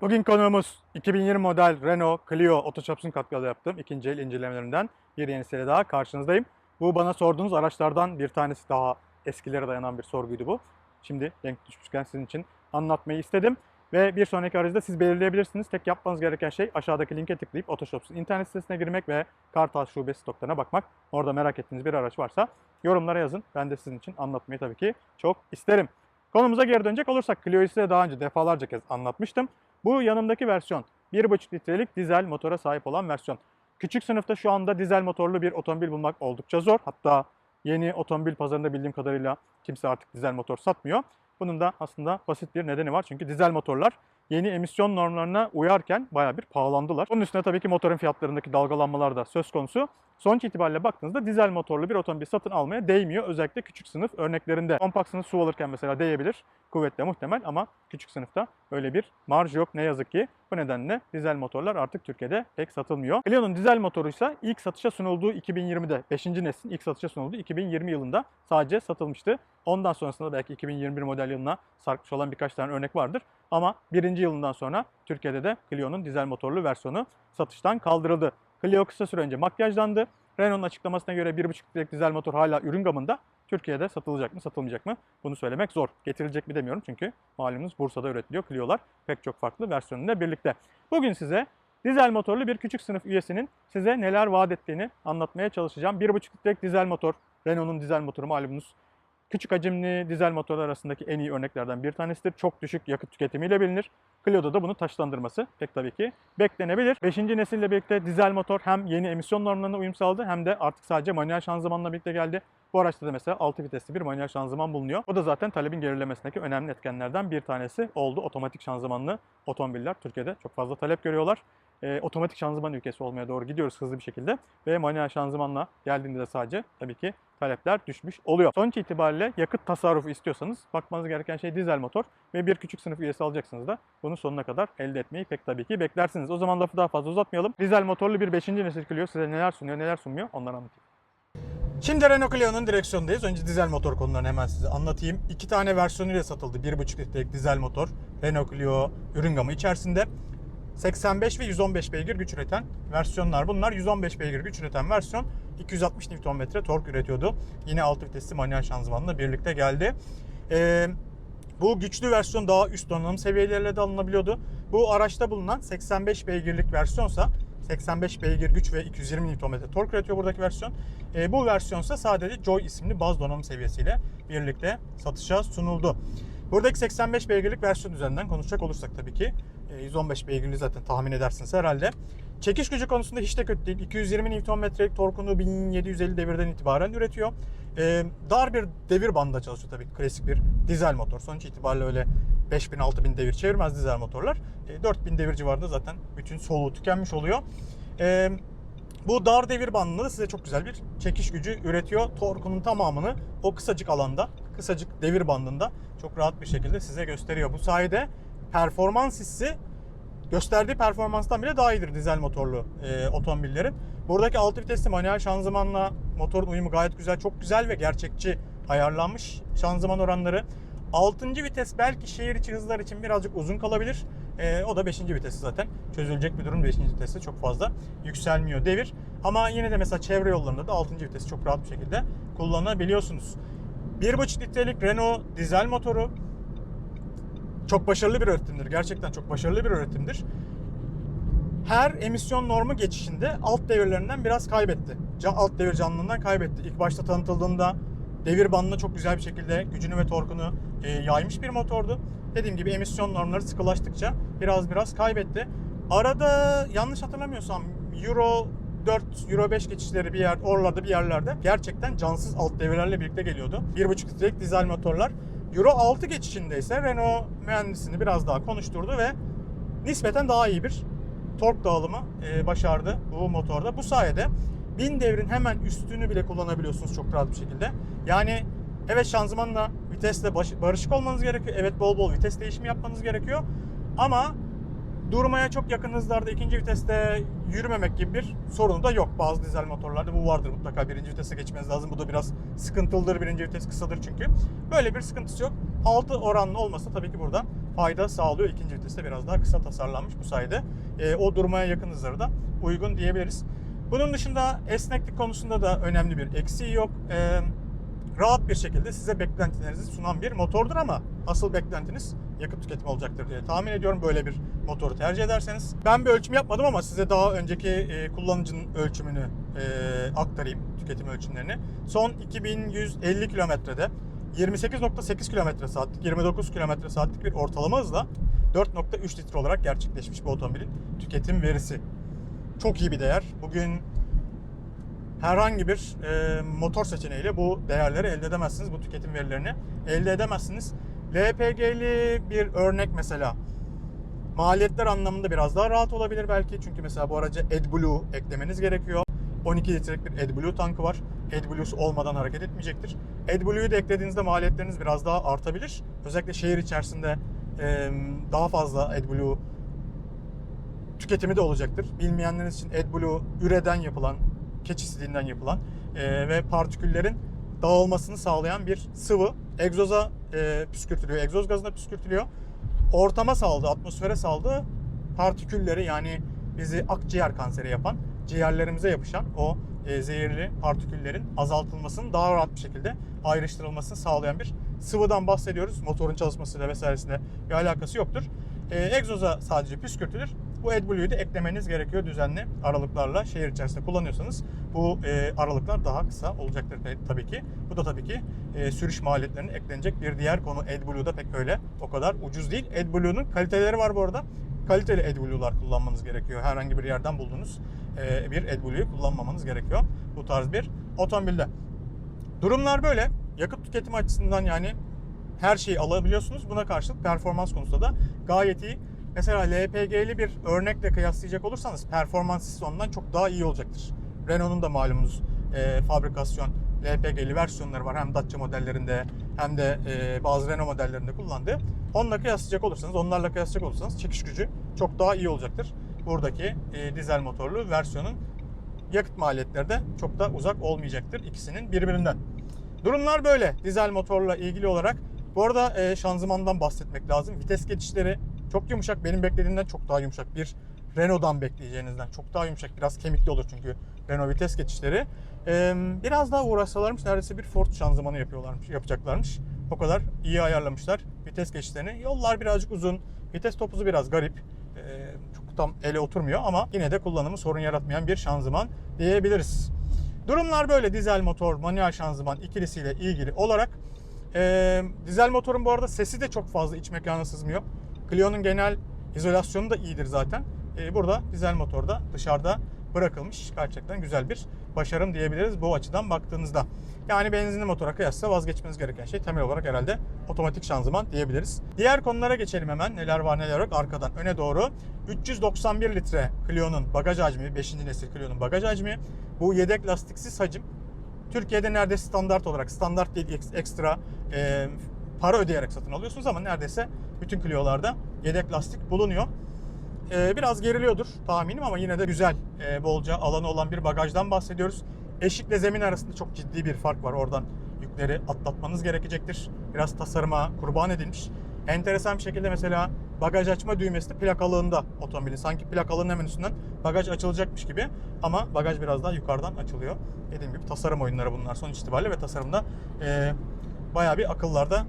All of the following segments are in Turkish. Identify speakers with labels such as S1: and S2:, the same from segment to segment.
S1: Bugün konuğumuz 2020 model Renault Clio Otoshops'un katkıda yaptığım ikinci el incelemelerinden bir yenisiyle daha karşınızdayım. Bu bana sorduğunuz araçlardan bir tanesi daha eskilere dayanan bir sorguydu bu. Şimdi denk düşmüşken sizin için anlatmayı istedim. Ve bir sonraki aracı da siz belirleyebilirsiniz. Tek yapmanız gereken şey aşağıdaki linke tıklayıp Otoshops'un internet sitesine girmek ve Kartal Şubesi stoklarına bakmak. Orada merak ettiğiniz bir araç varsa yorumlara yazın. Ben de sizin için anlatmayı tabii ki çok isterim. Konumuza geri dönecek olursak Clio'yu size daha önce defalarca kez anlatmıştım. Bu yanımdaki versiyon 1.5 litrelik dizel motora sahip olan versiyon. Küçük sınıfta şu anda dizel motorlu bir otomobil bulmak oldukça zor. Hatta yeni otomobil pazarında bildiğim kadarıyla kimse artık dizel motor satmıyor. Bunun da aslında basit bir nedeni var. Çünkü dizel motorlar yeni emisyon normlarına uyarken baya bir pahalandılar. Bunun üstüne tabii ki motorun fiyatlarındaki dalgalanmalar da söz konusu. Sonuç itibariyle baktığınızda dizel motorlu bir otomobil satın almaya değmiyor. Özellikle küçük sınıf örneklerinde. Kompakt sınıf su alırken mesela değebilir. Kuvvetle muhtemel ama küçük sınıfta öyle bir marj yok ne yazık ki. Bu nedenle dizel motorlar artık Türkiye'de pek satılmıyor. Clio'nun dizel motoru ise ilk satışa sunulduğu 2020'de 5. neslin ilk satışa sunulduğu 2020 yılında sadece satılmıştı. Ondan sonrasında belki 2021 model yılına sarkmış olan birkaç tane örnek vardır. Ama birinci yılından sonra Türkiye'de de Clio'nun dizel motorlu versiyonu satıştan kaldırıldı. Clio kısa süre önce makyajlandı. Renault'un açıklamasına göre 1.5 litrelik dizel motor hala ürün gamında. Türkiye'de satılacak mı satılmayacak mı bunu söylemek zor. Getirilecek mi demiyorum çünkü malumunuz Bursa'da üretiliyor Clio'lar pek çok farklı versiyonuyla birlikte. Bugün size dizel motorlu bir küçük sınıf üyesinin size neler vaat ettiğini anlatmaya çalışacağım. 1.5 litrelik dizel motor, Renault'un dizel motoru malumunuz Küçük hacimli dizel motorlar arasındaki en iyi örneklerden bir tanesidir. Çok düşük yakıt tüketimiyle bilinir. Clio'da da bunu taşlandırması pek tabii ki beklenebilir. 5. nesille birlikte dizel motor hem yeni emisyon normlarına uyum sağladı hem de artık sadece manuel şanzımanla birlikte geldi. Bu araçta da mesela 6 vitesli bir manuel şanzıman bulunuyor. O da zaten talebin gerilemesindeki önemli etkenlerden bir tanesi oldu. Otomatik şanzımanlı otomobiller Türkiye'de çok fazla talep görüyorlar. E, otomatik şanzıman ülkesi olmaya doğru gidiyoruz hızlı bir şekilde. Ve manuel şanzımanla geldiğinde de sadece tabii ki talepler düşmüş oluyor. Sonuç itibariyle yakıt tasarrufu istiyorsanız bakmanız gereken şey dizel motor ve bir küçük sınıf üyesi alacaksınız da bunu sonuna kadar elde etmeyi pek tabii ki beklersiniz. O zaman lafı daha fazla uzatmayalım. Dizel motorlu bir 5. nesil Clio size neler sunuyor neler sunmuyor onları anlatayım. Şimdi Renault Clio'nun direksiyondayız. Önce dizel motor konularını hemen size anlatayım. İki tane versiyonuyla satıldı. 1.5 litrelik dizel motor. Renault Clio ürün gamı içerisinde. 85 ve 115 beygir güç üreten versiyonlar bunlar. 115 beygir güç üreten versiyon 260 Nm tork üretiyordu. Yine 6 vitesli manuel şanzımanla birlikte geldi. Ee, bu güçlü versiyon daha üst donanım seviyeleriyle de alınabiliyordu. Bu araçta bulunan 85 beygirlik versiyonsa 85 beygir güç ve 220 Nm tork üretiyor buradaki versiyon. Ee, bu versiyonsa sadece Joy isimli baz donanım seviyesiyle birlikte satışa sunuldu. Buradaki 85 beygirlik versiyon üzerinden konuşacak olursak tabii ki 115 beygirli zaten tahmin edersiniz herhalde. Çekiş gücü konusunda hiç de kötü değil. 220 Nm'lik torkunu 1750 devirden itibaren üretiyor. Ee, dar bir devir bandında çalışıyor tabii klasik bir dizel motor. Sonuç itibariyle öyle 5000-6000 devir çevirmez dizel motorlar. E, 4000 devir civarında zaten bütün soluğu tükenmiş oluyor. Ee, bu dar devir bandında da size çok güzel bir çekiş gücü üretiyor. Torkunun tamamını o kısacık alanda, kısacık devir bandında çok rahat bir şekilde size gösteriyor. Bu sayede performans hissi gösterdiği performanstan bile daha iyidir dizel motorlu e, otomobillerin. Buradaki 6 vitesli manuel şanzımanla motorun uyumu gayet güzel, çok güzel ve gerçekçi ayarlanmış şanzıman oranları. 6. vites belki şehir içi hızlar için birazcık uzun kalabilir. E, o da 5. vitesi zaten. Çözülecek bir durum 5. viteste çok fazla yükselmiyor devir. Ama yine de mesela çevre yollarında da 6. vitesi çok rahat bir şekilde kullanabiliyorsunuz. 1.5 litrelik Renault dizel motoru çok başarılı bir üretimdir. Gerçekten çok başarılı bir üretimdir. Her emisyon normu geçişinde alt devirlerinden biraz kaybetti. Alt devir canlılığından kaybetti. İlk başta tanıtıldığında devir bandına çok güzel bir şekilde gücünü ve torkunu e, yaymış bir motordu. Dediğim gibi emisyon normları sıkılaştıkça biraz biraz kaybetti. Arada yanlış hatırlamıyorsam Euro 4, Euro 5 geçişleri bir yer, oralarda bir yerlerde gerçekten cansız alt devirlerle birlikte geliyordu. 1.5 litrelik dizel motorlar. Euro 6 geçişinde ise Renault mühendisini biraz daha konuşturdu ve nispeten daha iyi bir tork dağılımı e, başardı bu motorda. Bu sayede 1000 devrin hemen üstünü bile kullanabiliyorsunuz çok rahat bir şekilde. Yani evet şanzımanla vitesle barışık olmanız gerekiyor. Evet bol bol vites değişimi yapmanız gerekiyor. Ama durmaya çok yakın hızlarda ikinci viteste yürümemek gibi bir sorunu da yok. Bazı dizel motorlarda bu vardır mutlaka. Birinci vitese geçmeniz lazım. Bu da biraz sıkıntılıdır. Birinci vites kısadır çünkü. Böyle bir sıkıntısı yok. 6 oranlı olmasa tabii ki burada fayda sağlıyor. İkinci viteste biraz daha kısa tasarlanmış bu sayede. E, o durmaya yakın hızları da uygun diyebiliriz. Bunun dışında esneklik konusunda da önemli bir eksiği yok. E, rahat bir şekilde size beklentilerinizi sunan bir motordur ama asıl beklentiniz yakıt tüketimi olacaktır diye tahmin ediyorum böyle bir motoru tercih ederseniz. Ben bir ölçüm yapmadım ama size daha önceki e, kullanıcının ölçümünü e, aktarayım, tüketim ölçümlerini. Son 2150 kilometrede 28.8 kilometre saatlik, 29 kilometre saatlik bir ortalama hızla 4.3 litre olarak gerçekleşmiş bu otomobilin tüketim verisi. Çok iyi bir değer. Bugün herhangi bir e, motor seçeneğiyle bu değerleri elde edemezsiniz. Bu tüketim verilerini elde edemezsiniz. LPG'li bir örnek mesela maliyetler anlamında biraz daha rahat olabilir belki. Çünkü mesela bu araca AdBlue eklemeniz gerekiyor. 12 litrelik bir AdBlue tankı var. AdBlue'su olmadan hareket etmeyecektir. AdBlue'yu da eklediğinizde maliyetleriniz biraz daha artabilir. Özellikle şehir içerisinde daha fazla AdBlue tüketimi de olacaktır. Bilmeyenleriniz için AdBlue üreden yapılan, keçi siliğinden yapılan e, ve partiküllerin dağılmasını sağlayan bir sıvı. Egzoza e, püskürtülüyor, egzoz gazına püskürtülüyor. Ortama saldığı, atmosfere saldığı partikülleri yani bizi akciğer kanseri yapan, ciğerlerimize yapışan o e, zehirli partiküllerin azaltılmasının daha rahat bir şekilde ayrıştırılmasını sağlayan bir sıvıdan bahsediyoruz. Motorun çalışmasıyla vesairesinde bir alakası yoktur. E, egzoza sadece püskürtülür. Bu AdBlue'yu da eklemeniz gerekiyor düzenli aralıklarla şehir içerisinde kullanıyorsanız bu e, aralıklar daha kısa olacaktır tabii ki. Bu da tabii ki e, sürüş maliyetlerine eklenecek bir diğer konu. AdBlue'da pek öyle o kadar ucuz değil. AdBlue'nun kaliteleri var bu arada. Kaliteli AdBlue'lar kullanmanız gerekiyor. Herhangi bir yerden bulduğunuz e, bir AdBlue'yu kullanmamanız gerekiyor bu tarz bir otomobilde. Durumlar böyle. Yakıt tüketimi açısından yani her şeyi alabiliyorsunuz. Buna karşılık performans konusunda da gayet iyi. Mesela LPG'li bir örnekle kıyaslayacak olursanız performans hissi ondan çok daha iyi olacaktır. Renault'un da malumunuz e, fabrikasyon LPG'li versiyonları var. Hem Dacia modellerinde hem de e, bazı Renault modellerinde kullandığı. Onunla kıyaslayacak olursanız, onlarla kıyaslayacak olursanız çekiş gücü çok daha iyi olacaktır. Buradaki e, dizel motorlu versiyonun yakıt maliyetleri de çok da uzak olmayacaktır ikisinin birbirinden. Durumlar böyle dizel motorla ilgili olarak. Bu arada e, şanzımandan bahsetmek lazım. Vites geçişleri çok yumuşak. Benim beklediğimden çok daha yumuşak. Bir Renault'dan bekleyeceğinizden çok daha yumuşak. Biraz kemikli olur çünkü Renault vites geçişleri. Biraz daha uğraşsalarmış neredeyse bir Ford şanzımanı yapıyorlarmış, yapacaklarmış. O kadar iyi ayarlamışlar vites geçişlerini. Yollar birazcık uzun. Vites topuzu biraz garip. Çok tam ele oturmuyor ama yine de kullanımı sorun yaratmayan bir şanzıman diyebiliriz. Durumlar böyle dizel motor, manuel şanzıman ikilisiyle ilgili olarak. Ee, dizel motorun bu arada sesi de çok fazla iç mekana sızmıyor. Clio'nun genel izolasyonu da iyidir zaten. Ee, burada dizel motorda dışarıda bırakılmış. Gerçekten güzel bir başarım diyebiliriz bu açıdan baktığınızda. Yani benzinli motora kıyasla vazgeçmeniz gereken şey temel olarak herhalde otomatik şanzıman diyebiliriz. Diğer konulara geçelim hemen. Neler var neler yok arkadan öne doğru. 391 litre Clio'nun bagaj hacmi, 5. nesil Clio'nun bagaj hacmi. Bu yedek lastiksiz hacim Türkiye'de neredeyse standart olarak, standart değil ekstra e, para ödeyerek satın alıyorsunuz ama neredeyse bütün Clio'larda yedek lastik bulunuyor. Ee, biraz geriliyordur tahminim ama yine de güzel, e, bolca alanı olan bir bagajdan bahsediyoruz. Eşikle zemin arasında çok ciddi bir fark var. Oradan yükleri atlatmanız gerekecektir. Biraz tasarıma kurban edilmiş. Enteresan bir şekilde mesela bagaj açma düğmesi de plakalığında otomobilin. Sanki plakalığın hemen üstünden bagaj açılacakmış gibi ama bagaj biraz daha yukarıdan açılıyor. Dediğim gibi tasarım oyunları bunlar sonuç itibariyle ve tasarımda e, bayağı bir akıllarda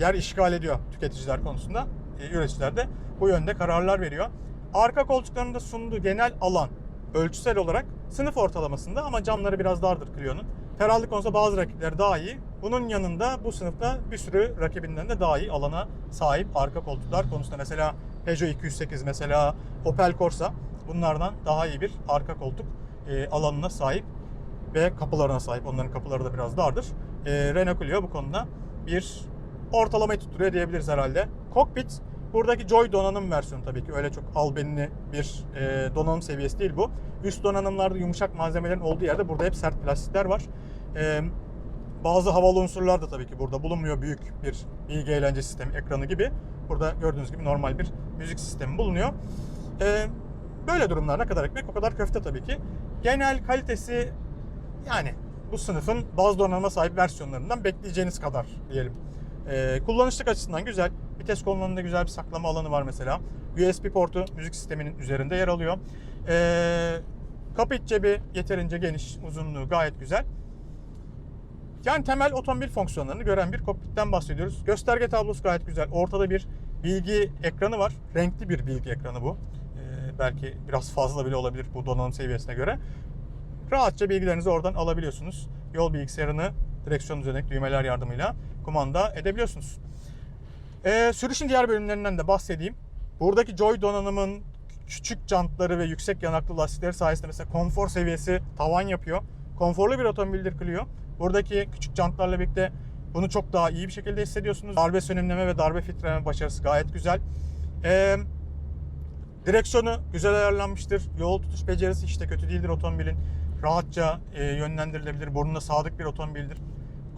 S1: yer işgal ediyor tüketiciler konusunda. E, üreticiler de bu yönde kararlar veriyor. Arka koltuklarında sunduğu genel alan ölçüsel olarak sınıf ortalamasında ama camları biraz dardır Clio'nun. Ferahlık konusunda bazı rakipleri daha iyi. Bunun yanında bu sınıfta bir sürü rakibinden de daha iyi alana sahip arka koltuklar konusunda. Mesela Peugeot 208 mesela Opel Corsa bunlardan daha iyi bir arka koltuk e, alanına sahip ve kapılarına sahip. Onların kapıları da biraz dardır. E, Renault Clio bu konuda bir ortalamayı tutturuyor diyebiliriz herhalde. Cockpit buradaki Joy donanım versiyonu tabii ki öyle çok albenili bir e, donanım seviyesi değil bu. Üst donanımlarda yumuşak malzemelerin olduğu yerde burada hep sert plastikler var. E, bazı havalı unsurlar da tabii ki burada bulunmuyor. Büyük bir bilgi eğlence sistemi ekranı gibi. Burada gördüğünüz gibi normal bir müzik sistemi bulunuyor. E, böyle durumlar ne kadar ekmek o kadar köfte tabii ki. Genel kalitesi yani bu sınıfın baz donanıma sahip versiyonlarından bekleyeceğiniz kadar diyelim. Ee, kullanışlık açısından güzel. Vites kolonunda güzel bir saklama alanı var mesela. USB portu müzik sisteminin üzerinde yer alıyor. Ee, kapı iç cebi yeterince geniş, uzunluğu gayet güzel. Yani temel otomobil fonksiyonlarını gören bir kokpitten bahsediyoruz. Gösterge tablosu gayet güzel. Ortada bir bilgi ekranı var. Renkli bir bilgi ekranı bu. Ee, belki biraz fazla bile olabilir bu donanım seviyesine göre. Rahatça bilgilerinizi oradan alabiliyorsunuz. Yol bilgisayarını direksiyon üzerindeki düğmeler yardımıyla kumanda edebiliyorsunuz. Ee, sürüşün diğer bölümlerinden de bahsedeyim. Buradaki Joy donanımın küçük jantları ve yüksek yanaklı lastikleri sayesinde mesela konfor seviyesi tavan yapıyor. Konforlu bir otomobildir Clio. Buradaki küçük jantlarla birlikte bunu çok daha iyi bir şekilde hissediyorsunuz. Darbe sönümleme ve darbe filtreleme başarısı gayet güzel. Ee, direksiyonu güzel ayarlanmıştır. Yol tutuş becerisi işte kötü değildir otomobilin. Rahatça e, yönlendirilebilir. Burnuna sadık bir otomobildir.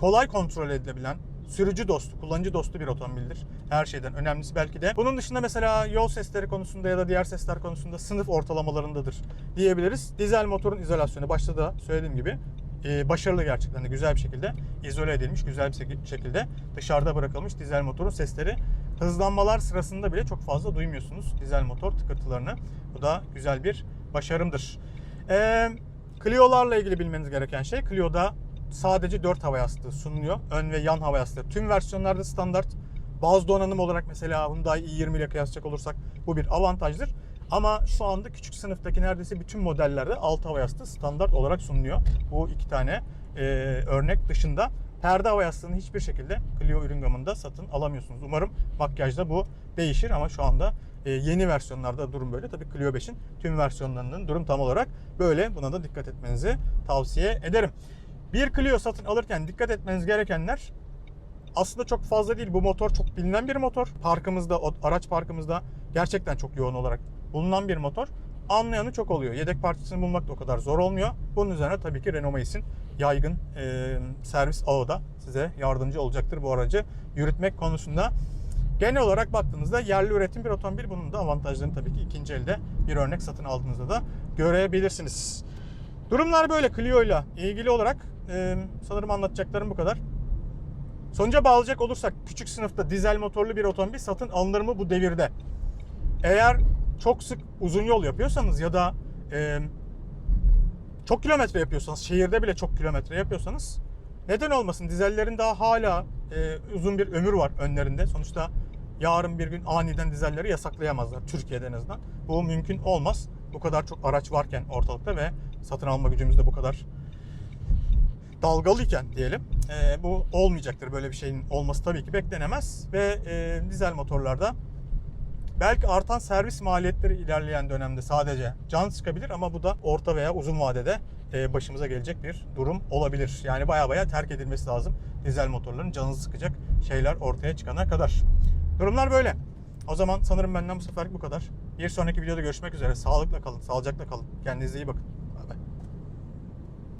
S1: Kolay kontrol edilebilen, sürücü dostu, kullanıcı dostu bir otomobildir. Her şeyden önemlisi belki de. Bunun dışında mesela yol sesleri konusunda ya da diğer sesler konusunda sınıf ortalamalarındadır diyebiliriz. Dizel motorun izolasyonu başta da söylediğim gibi e, başarılı gerçekten de güzel bir şekilde izole edilmiş, güzel bir şek- şekilde dışarıda bırakılmış dizel motorun sesleri hızlanmalar sırasında bile çok fazla duymuyorsunuz dizel motor tıkırtılarını. Bu da güzel bir başarımdır. Ee, Clio'larla ilgili bilmeniz gereken şey Clio'da sadece 4 hava yastığı sunuluyor. Ön ve yan hava yastığı. Tüm versiyonlarda standart. Bazı donanım olarak mesela Hyundai i20 ile kıyaslayacak olursak bu bir avantajdır. Ama şu anda küçük sınıftaki neredeyse bütün modellerde alt hava yastığı standart olarak sunuluyor. Bu iki tane e, örnek dışında perde hava yastığını hiçbir şekilde Clio ürün gamında satın alamıyorsunuz. Umarım makyajda bu değişir ama şu anda e, yeni versiyonlarda durum böyle. Tabii Clio 5'in tüm versiyonlarının durum tam olarak böyle. Buna da dikkat etmenizi tavsiye ederim. Bir Clio satın alırken dikkat etmeniz gerekenler aslında çok fazla değil. Bu motor çok bilinen bir motor. Parkımızda, araç parkımızda gerçekten çok yoğun olarak bulunan bir motor. Anlayanı çok oluyor. Yedek parçasını bulmak da o kadar zor olmuyor. Bunun üzerine tabii ki Renault Mace'in yaygın e, servis ağı da size yardımcı olacaktır bu aracı yürütmek konusunda. Genel olarak baktığınızda yerli üretim bir otomobil. Bunun da avantajlarını tabii ki ikinci elde bir örnek satın aldığınızda da görebilirsiniz. Durumlar böyle Clio ile ilgili olarak e, sanırım anlatacaklarım bu kadar. Sonuca bağlayacak olursak küçük sınıfta dizel motorlu bir otomobil satın alınır mı bu devirde? Eğer çok sık uzun yol yapıyorsanız ya da e, çok kilometre yapıyorsanız, şehirde bile çok kilometre yapıyorsanız neden olmasın? Dizellerin daha hala e, uzun bir ömür var önlerinde. Sonuçta yarın bir gün aniden dizelleri yasaklayamazlar Türkiye'de en azından. Bu mümkün olmaz. Bu kadar çok araç varken ortalıkta ve satın alma gücümüz de bu kadar dalgalıyken diyelim e, bu olmayacaktır. Böyle bir şeyin olması tabii ki beklenemez ve e, dizel motorlarda belki artan servis maliyetleri ilerleyen dönemde sadece can sıkabilir ama bu da orta veya uzun vadede e, başımıza gelecek bir durum olabilir. Yani baya baya terk edilmesi lazım dizel motorların canınızı sıkacak şeyler ortaya çıkana kadar. Durumlar böyle. O zaman sanırım benden bu seferlik bu kadar. Bir sonraki videoda görüşmek üzere. Sağlıkla kalın, sağlıcakla kalın. Kendinize iyi bakın.